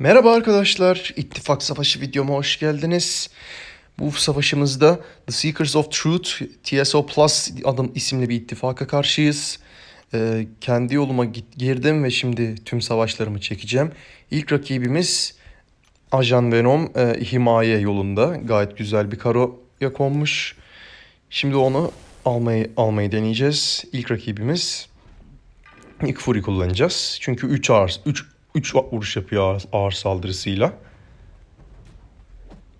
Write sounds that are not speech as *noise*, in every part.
Merhaba arkadaşlar, İttifak Savaşı videoma hoş geldiniz. Bu savaşımızda The Seekers of Truth, TSO Plus adım isimli bir ittifaka karşıyız. Ee, kendi yoluma girdim ve şimdi tüm savaşlarımı çekeceğim. İlk rakibimiz Ajan Venom e, himaye yolunda. Gayet güzel bir karoya konmuş. Şimdi onu almayı almayı deneyeceğiz. İlk rakibimiz Nick Fury kullanacağız. Çünkü 3 ağır 3 3 vuruş yapıyor ağır, saldırısıyla.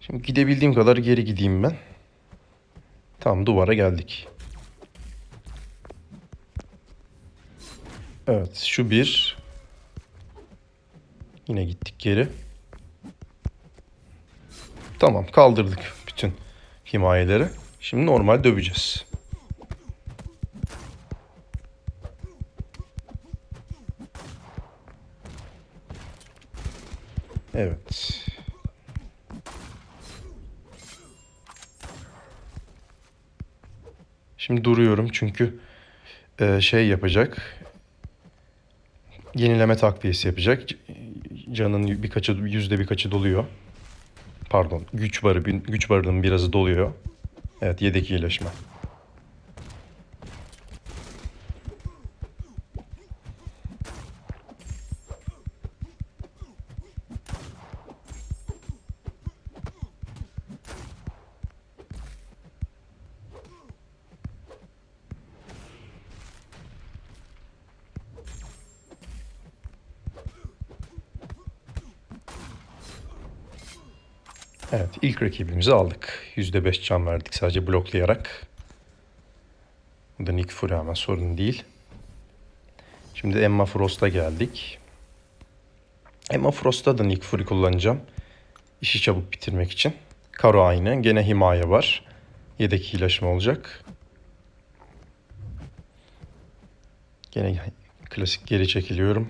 Şimdi gidebildiğim kadar geri gideyim ben. Tam duvara geldik. Evet şu bir. Yine gittik geri. Tamam kaldırdık bütün himayeleri. Şimdi normal döveceğiz. Evet. Şimdi duruyorum çünkü e, şey yapacak. Yenileme takviyesi yapacak. Canın birkaçı yüzde birkaçı doluyor. Pardon, güç barı güç barının birazı doluyor. Evet, yedek iyileşme. Evet, ilk rakibimizi aldık. %5 can verdik sadece bloklayarak. Bu da Nick Fury ama sorun değil. Şimdi Emma Frost'a geldik. Emma Frost'ta da Nick Fury kullanacağım. İşi çabuk bitirmek için. Karo aynı. Gene himaye var. Yedek iyileşme olacak. Gene klasik geri çekiliyorum.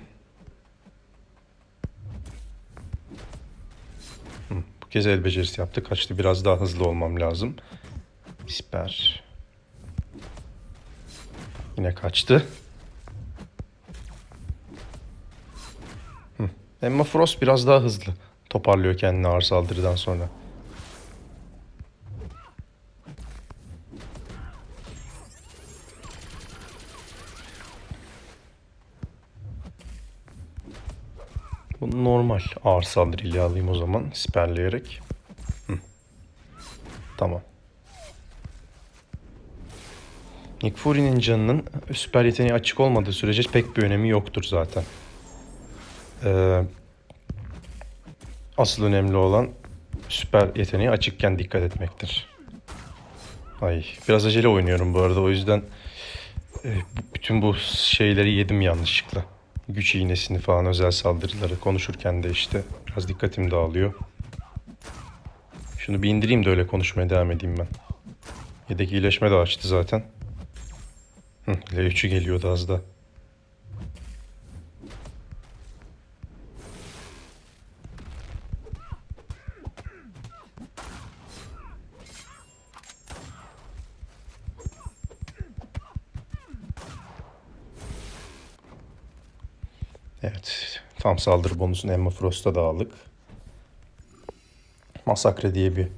Kez el becerisi yaptı. Kaçtı. Biraz daha hızlı olmam lazım. Siper. Yine kaçtı. Hı. Emma Frost biraz daha hızlı. Toparlıyor kendini ağır saldırıdan sonra. Bu ağır saldırıyla alayım o zaman siperleyerek. Hı. Tamam. Nick Fury'nin canının süper yeteneği açık olmadığı sürece pek bir önemi yoktur zaten. Ee, asıl önemli olan süper yeteneği açıkken dikkat etmektir. Ay biraz acele oynuyorum bu arada o yüzden e, bütün bu şeyleri yedim yanlışlıkla. Güç iğnesini falan özel saldırıları konuşurken de işte biraz dikkatim dağılıyor. Şunu bir indireyim de öyle konuşmaya devam edeyim ben. Yedek iyileşme de açtı zaten. Hı, L3'ü geliyordu az da. Evet. Tam saldırı bonusunu Emma Frost'a da aldık. Masakre diye bir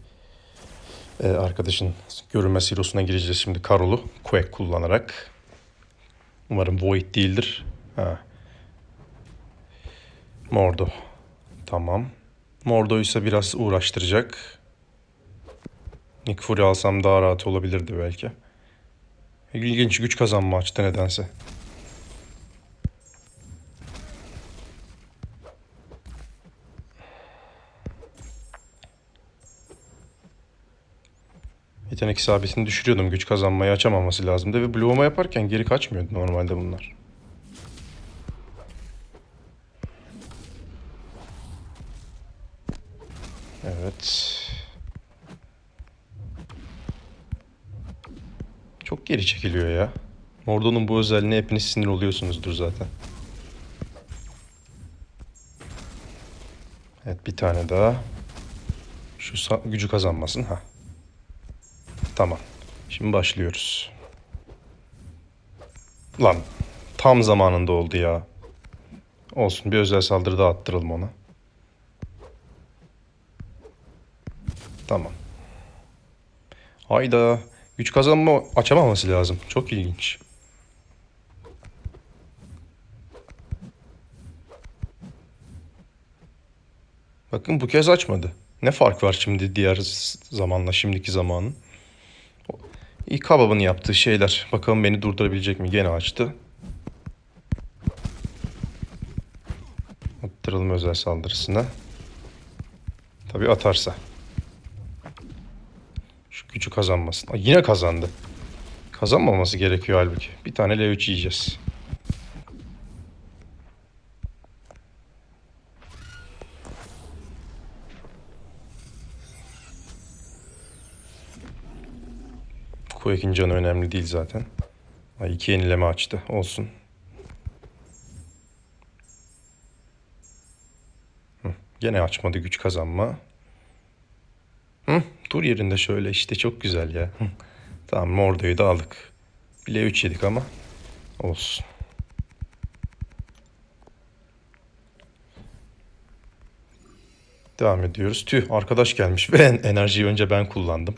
e, arkadaşın görünme sirosuna gireceğiz şimdi Karol'u Quake kullanarak. Umarım Void değildir. Ha. Mordo. Tamam. Mordo ise biraz uğraştıracak. Nick Fury alsam daha rahat olabilirdi belki. İlginç güç kazanma açtı nedense. Yetenek isabetini düşürüyordum. Güç kazanmayı açamaması lazımdı ve bloğuma yaparken geri kaçmıyordu normalde bunlar. Evet. Çok geri çekiliyor ya. Mordo'nun bu özelliğine hepiniz sinir oluyorsunuzdur zaten. Evet bir tane daha. Şu gücü kazanmasın. ha. Tamam. Şimdi başlıyoruz. Lan tam zamanında oldu ya. Olsun bir özel saldırı daha attıralım ona. Tamam. Hayda. Güç kazanma açamaması lazım. Çok ilginç. Bakın bu kez açmadı. Ne fark var şimdi diğer zamanla şimdiki zamanın? Kababın yaptığı şeyler. Bakalım beni durdurabilecek mi? Gene açtı. Attıralım özel saldırısına. Tabii atarsa. Şu gücü kazanmasın. Aa, yine kazandı. Kazanmaması gerekiyor halbuki. Bir tane L3 yiyeceğiz. Quake'in canı önemli değil zaten. Ay iki yenileme açtı. Olsun. Hı, gene açmadı güç kazanma. Hı, dur yerinde şöyle işte çok güzel ya. Hı. Tamam Mordo'yu da aldık. Bile 3 yedik ama olsun. Devam ediyoruz. Tüh arkadaş gelmiş *laughs* ve en- enerjiyi önce ben kullandım.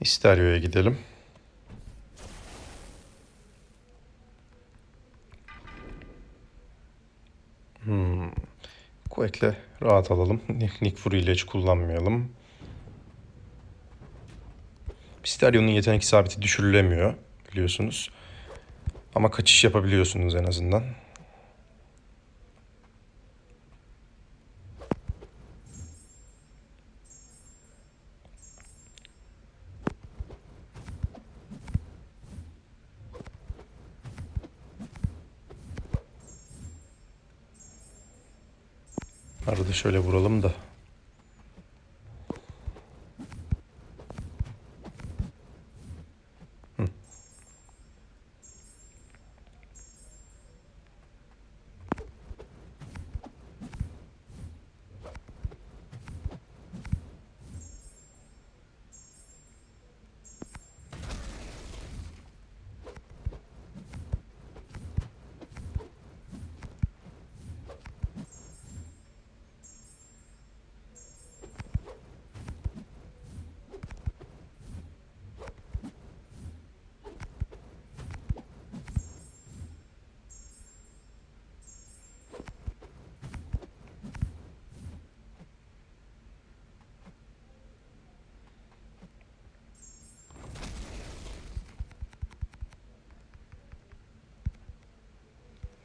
Mysterio'ya gidelim. Hmm. Quake'le rahat alalım. *laughs* Nick, Fury ile hiç kullanmayalım. Mysterio'nun yetenek sabiti düşürülemiyor biliyorsunuz. Ama kaçış yapabiliyorsunuz en azından. Arada şöyle vuralım da.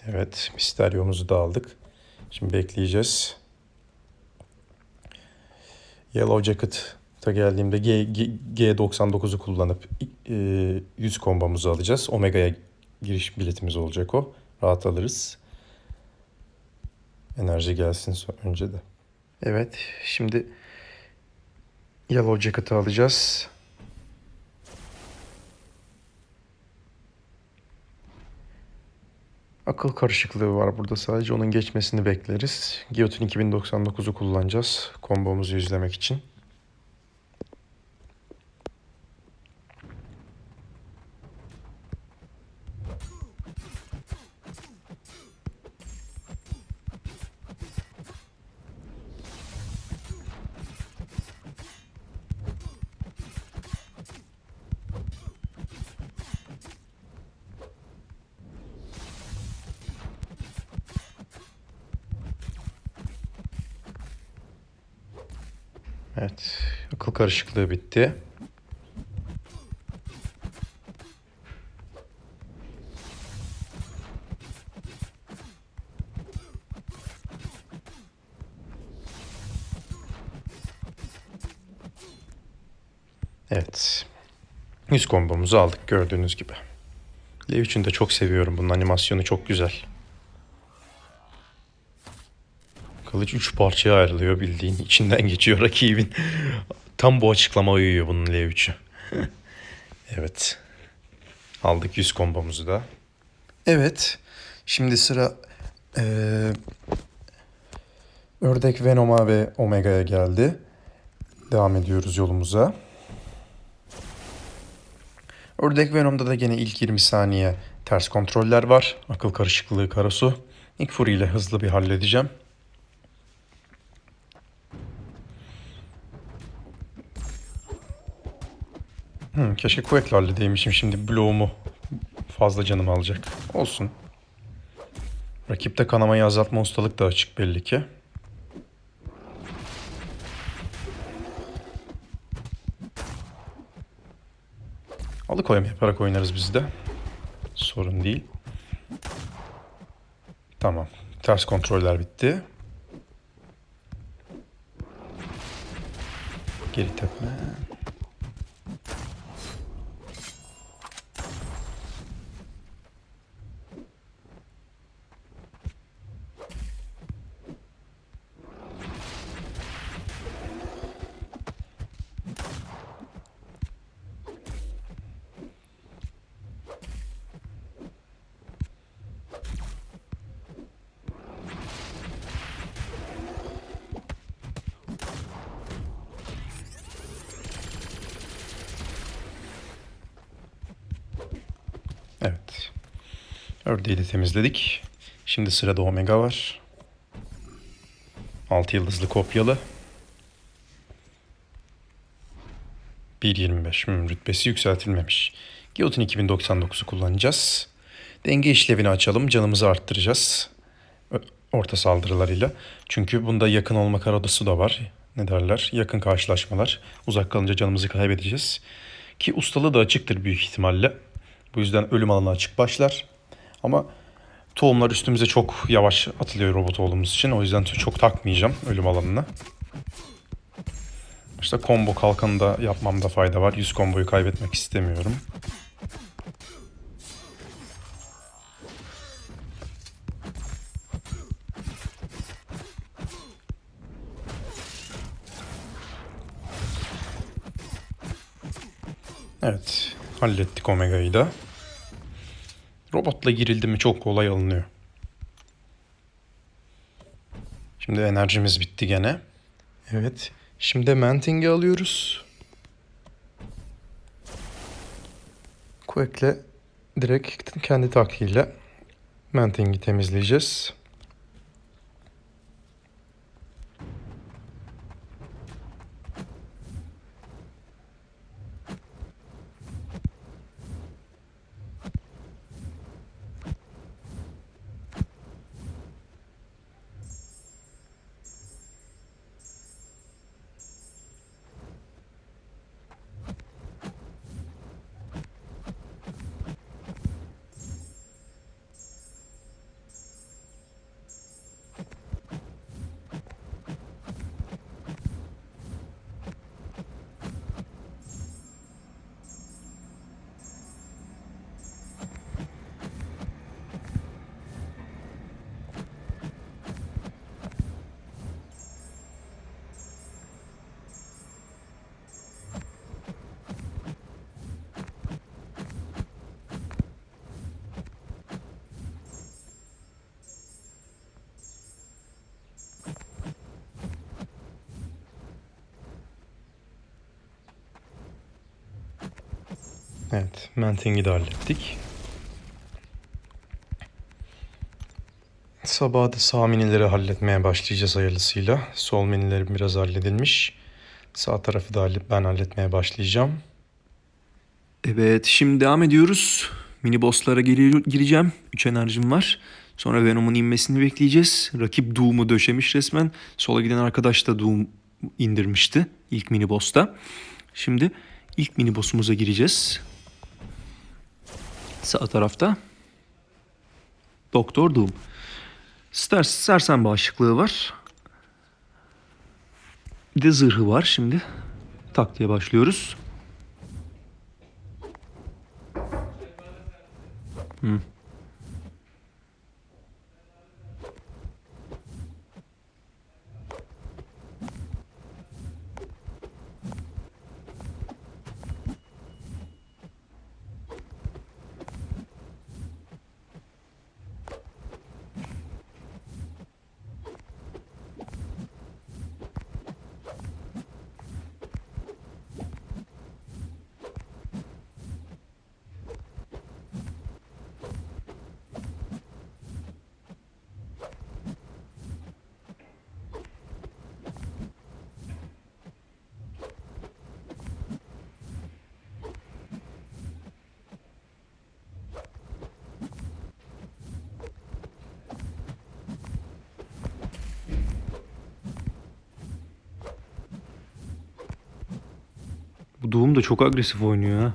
Evet, Mysterio'muzu da aldık. Şimdi bekleyeceğiz. Yellow Jacket'a geldiğimde G, G, G99'u kullanıp e, 100 kombomuzu alacağız. Omega'ya giriş biletimiz olacak o. Rahat alırız. Enerji gelsin önce de. Evet, şimdi Yellow Jacket'ı alacağız. Akıl karışıklığı var burada sadece. Onun geçmesini bekleriz. Guillotine 2099'u kullanacağız kombomuzu yüzlemek için. Evet, akıl karışıklığı bitti. Evet. 100 kombomuzu aldık gördüğünüz gibi. L3'ünü de çok seviyorum. Bunun animasyonu çok güzel. Kılıç 3 parçaya ayrılıyor bildiğin. içinden geçiyor rakibin. Tam bu açıklama uyuyor bunun L3'ü. *laughs* evet. Aldık 100 kombomuzu da. Evet. Şimdi sıra eee, Ördek Venom'a ve Omega'ya geldi. Devam ediyoruz yolumuza. Ördek Venom'da da gene ilk 20 saniye ters kontroller var. Akıl karışıklığı karosu. Nick Fury ile hızlı bir halledeceğim. Hı, keşke Quake'le halledeymişim şimdi bloğumu fazla canımı alacak. Olsun. Rakipte kanamayı azaltma ustalık da açık belli ki. Alıkoyma yaparak oynarız biz de. Sorun değil. Tamam. Ters kontroller bitti. Geri tepme. Evet. De temizledik. Şimdi sırada Omega var. 6 yıldızlı kopyalı. 1.25. Hmm, rütbesi yükseltilmemiş. Giyotin 2099'u kullanacağız. Denge işlevini açalım. Canımızı arttıracağız. Orta saldırılarıyla. Çünkü bunda yakın olma karadosu da var. Ne derler? Yakın karşılaşmalar. Uzak kalınca canımızı kaybedeceğiz. Ki ustalığı da açıktır büyük ihtimalle. Bu yüzden ölüm alanı açık başlar. Ama tohumlar üstümüze çok yavaş atılıyor robot olduğumuz için. O yüzden çok takmayacağım ölüm alanına. İşte combo kalkanı da yapmamda fayda var. 100 komboyu kaybetmek istemiyorum. Evet, hallettik Omega'yı da. Robotla girildi mi çok kolay alınıyor. Şimdi enerjimiz bitti gene. Evet. Şimdi Manting'i alıyoruz. Quake'le direkt kendi taktiğiyle Manting'i temizleyeceğiz. Evet, Manting'i de hallettik. Sabah da sağ minileri halletmeye başlayacağız hayırlısıyla. Sol minilerim biraz halledilmiş. Sağ tarafı da ben halletmeye başlayacağım. Evet şimdi devam ediyoruz. Mini bosslara gireceğim. 3 enerjim var. Sonra Venom'un inmesini bekleyeceğiz. Rakip Doom'u döşemiş resmen. Sola giden arkadaş da Doom indirmişti ilk mini boss'ta. Şimdi ilk mini boss'umuza gireceğiz. Sağ tarafta Doktor Doom. Ser, sersem bağışıklığı var. Bir de zırhı var şimdi. Taktiğe başlıyoruz. Bu Doom da çok agresif oynuyor ha.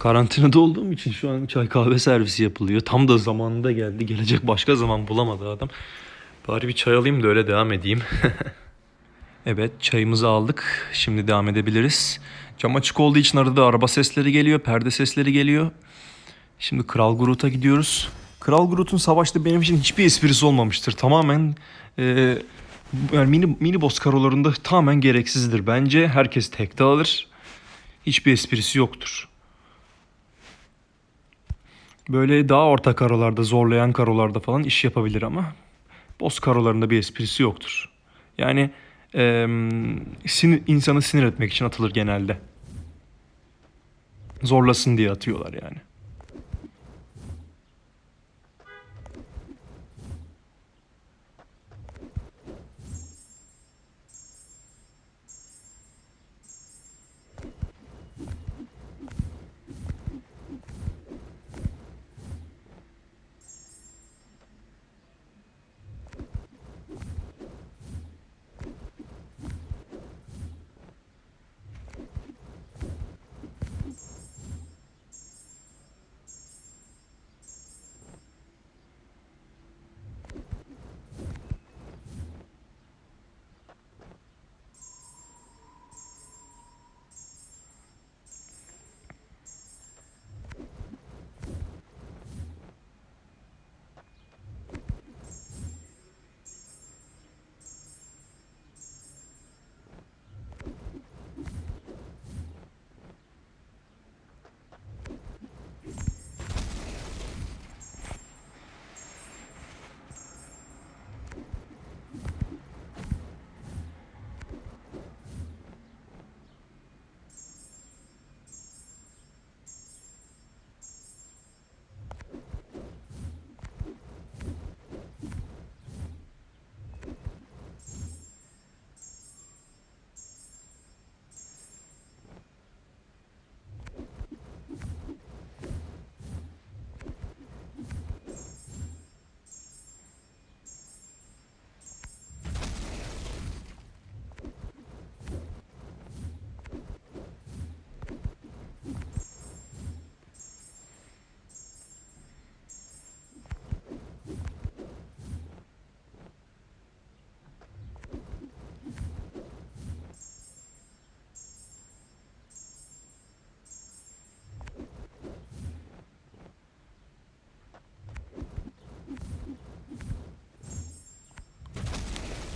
Karantinada olduğum için şu an çay kahve servisi yapılıyor. Tam da zamanında geldi. Gelecek başka zaman bulamadı adam. Bari bir çay alayım da öyle devam edeyim. *laughs* evet çayımızı aldık. Şimdi devam edebiliriz. Cam açık olduğu için arada araba sesleri geliyor, perde sesleri geliyor. Şimdi Kral Groot'a gidiyoruz. Kral Groot'un savaşta benim için hiçbir esprisi olmamıştır. Tamamen e, yani mini, mini boss karolarında tamamen gereksizdir. Bence herkes tekte alır. Hiçbir esprisi yoktur. Böyle daha orta karolarda, zorlayan karolarda falan iş yapabilir ama boss karolarında bir esprisi yoktur. Yani eee, sinir, insanı sinir etmek için atılır genelde. Zorlasın diye atıyorlar yani.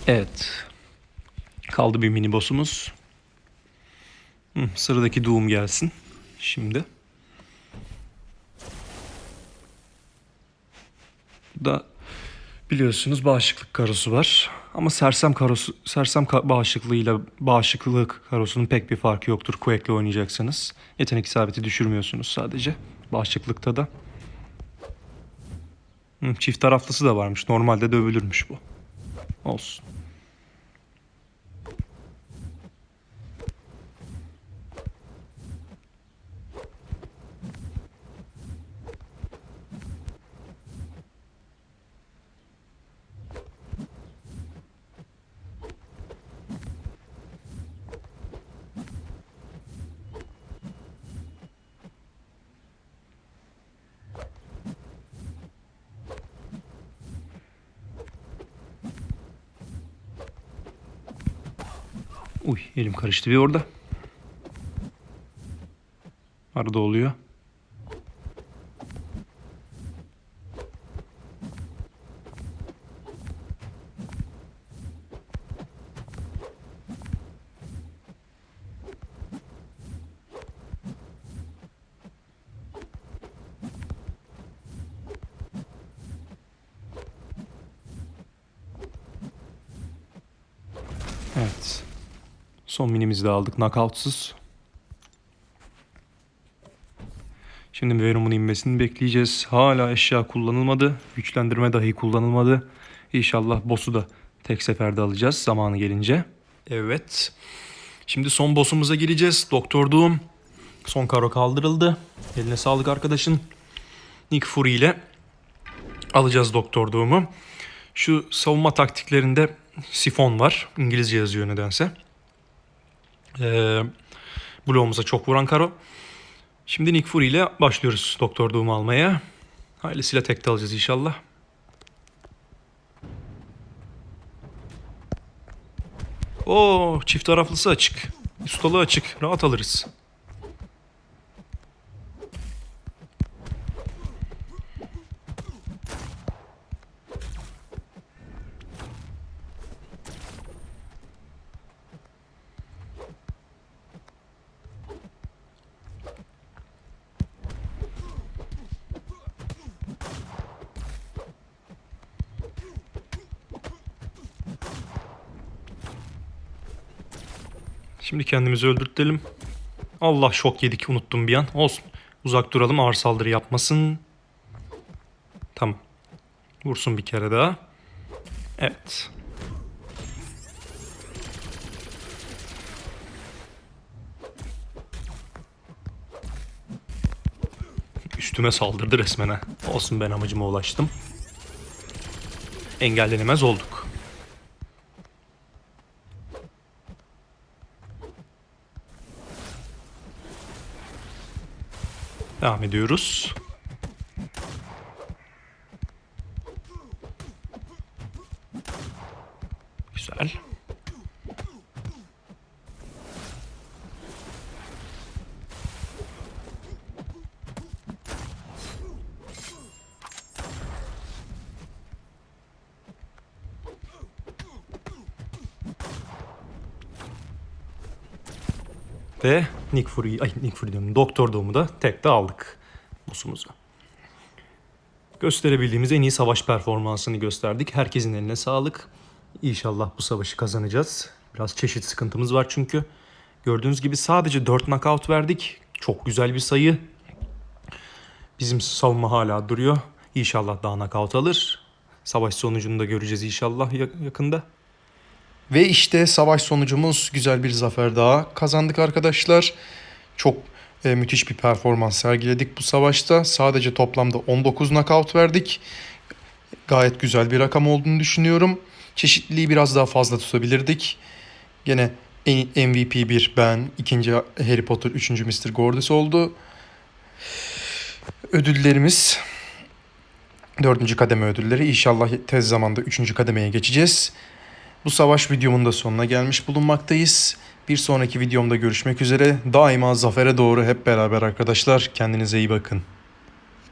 Evet. Kaldı bir mini boss'umuz. Hı, sıradaki Doom gelsin. Şimdi. Bu da biliyorsunuz bağışıklık karosu var. Ama sersem karosu, sersem ka- bağışıklığıyla bağışıklık karosunun pek bir farkı yoktur Quake'le oynayacaksanız. Yetenek isabeti düşürmüyorsunuz sadece. Bağışıklıkta da. Hı, çift taraflısı da varmış. Normalde dövülürmüş bu. Olsun. Elim karıştı bir orada. Arada oluyor. Evet. Son minimizi de aldık knockoutsuz. Şimdi Venom'un inmesini bekleyeceğiz. Hala eşya kullanılmadı. Güçlendirme dahi kullanılmadı. İnşallah boss'u da tek seferde alacağız zamanı gelince. Evet. Şimdi son boss'umuza gireceğiz. Doktor Doom. Son karo kaldırıldı. Eline sağlık arkadaşın. Nick Fury ile alacağız Doktor Doom'u. Şu savunma taktiklerinde sifon var. İngilizce yazıyor nedense. Ee, bloğumuza çok vuran karo. Şimdi Nick Fury ile başlıyoruz Doktor Doom'u almaya. Ailesiyle tekte alacağız inşallah. Oo, çift taraflısı açık. Ustalığı açık. Rahat alırız. Şimdi kendimizi öldürtelim. Allah şok yedik unuttum bir an. Olsun. Uzak duralım ağır saldırı yapmasın. Tamam. Vursun bir kere daha. Evet. Üstüme saldırdı resmen ha. Olsun ben amacıma ulaştım. Engellenemez olduk. Devam ediyoruz. Güzel. Ve Nick Fury, ay Nick Fury diyorum, Doktor Doom'u da tekte aldık boss'umuzu. Gösterebildiğimiz en iyi savaş performansını gösterdik. Herkesin eline sağlık. İnşallah bu savaşı kazanacağız. Biraz çeşit sıkıntımız var çünkü. Gördüğünüz gibi sadece 4 knockout verdik. Çok güzel bir sayı. Bizim savunma hala duruyor. İnşallah daha knockout alır. Savaş sonucunu da göreceğiz inşallah yak- yakında. Ve işte savaş sonucumuz güzel bir zafer daha kazandık arkadaşlar. Çok e, müthiş bir performans sergiledik bu savaşta. Sadece toplamda 19 knockout verdik. Gayet güzel bir rakam olduğunu düşünüyorum. Çeşitliliği biraz daha fazla tutabilirdik. Gene en- MVP 1 ben, ikinci Harry Potter, üçüncü Mr. Gordis oldu. Ödüllerimiz dördüncü kademe ödülleri. İnşallah tez zamanda üçüncü kademeye geçeceğiz. Bu savaş videomun da sonuna gelmiş bulunmaktayız. Bir sonraki videomda görüşmek üzere. Daima zafere doğru hep beraber arkadaşlar. Kendinize iyi bakın.